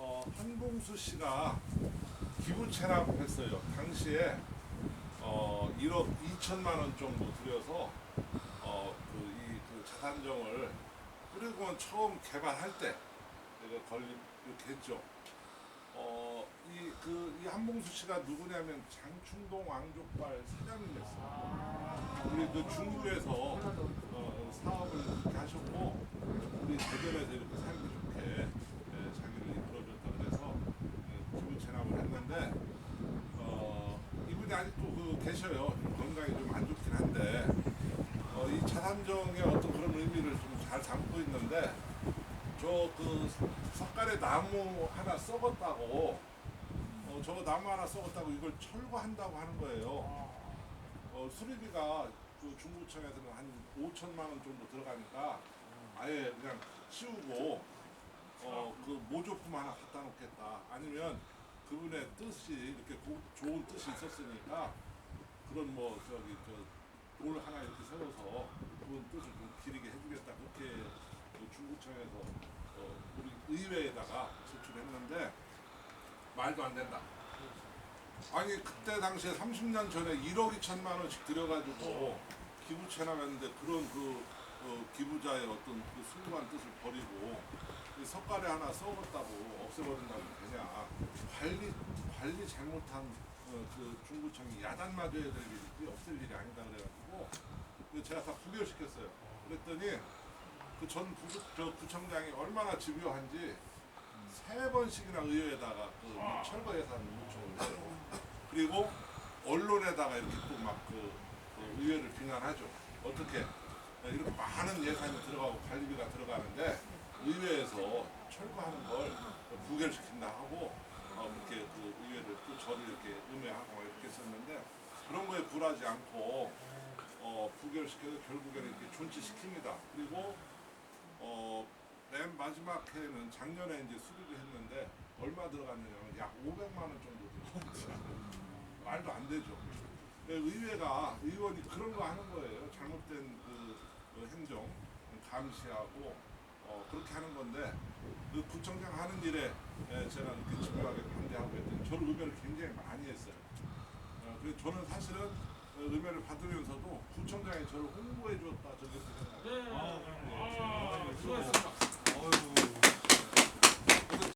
어, 한봉수 씨가 기부 체납했어요. 당시에 어, 1억 2천만 원 정도 들여서 어, 그, 이, 그 자산정을 뿌리공원 처음 개발할 때 이거 건립 이렇게 했죠. 어, 이, 그, 이 한봉수 씨가 누구냐면 장충동 왕족발 사장님이었어요. 우리 그 중구에서 어, 사업을 그렇게 하셨고, 우리 대전에서 이렇게 살기 좋게 예, 자기를 이끌어줬다 그래서 예, 기부 체납을 했는데, 어, 이분이 아직도 그 계셔요. 좀 건강이 좀 안 좋긴 한데, 어, 이 자산정의 어떤 그런 의미를 좀 잘 담고 있는데, 저 그 석가래 나무 하나 썩었다고 어, 저거 나무 하나 썩었다고 이걸 철거한다고 하는 거예요. 어, 수리비가 그 중구청에서는 한 5천만 원 정도 들어가니까 아예 그냥 치우고 어, 그 모조품 하나 갖다 놓겠다. 아니면 그분의 뜻이 이렇게 고- 좋은 뜻이 있었으니까 그런 뭐 저기 저돌 하나 이렇게 세워서 그분 뜻을 좀 기리게 해주겠다. 그렇게 그 중구청에서 어, 우리 의회에다가 제출했는데 말도 안 된다. 아니 그때 당시에 30년 전에 1억 2천만 원씩 들여가지고 기부 체납했는데 그런 그 어, 기부자의 어떤 그 숭고한 뜻을 버리고 이 석가래 하나 썩었다고 없애버린다고 되냐 관리 관리 잘못한 어, 그 중구청이 야단 맞아야 될 일이 없을 일이 아니다 그래가지고 그 제가 다 부결시켰어요. 그랬더니 그전 구청장이 얼마나 집요한지 세 번씩이나 의회에다가 그 철거 예산 요청을 해요. 그리고 언론에다가 이렇게 또막그 의회를 비난하죠. 어떻게 이렇게 많은 예산이 들어가고 관리비가 들어가는데 의회에서 철거하는 걸 부결시킨다 하고 어, 이렇게 그 의회를 또 저를 했었는데 그런 거에 굴하지 않고 어, 부결시켜서 결국에는 이렇게 존치시킵니다. 그리고 어, 맨 마지막 해에는 작년에 이제 수리를 했는데 얼마 들어갔느냐면 약 500만 원 정도 들어갔어요. 말도 안 되죠. 네, 의회가 의원이 그런 거 하는 거예요. 잘못된 그, 그 행정 감시하고 어, 그렇게 하는 건데 그 구청장 하는 일에 예, 제가 이렇게 집요하게 반대하고 했더니 저를 의견을 굉장히 많이 했어요. 저는 사실은 어, 의견을 받으면서도 구청장이 저를 홍보해 줬다 저렇게 수고하셨습니다.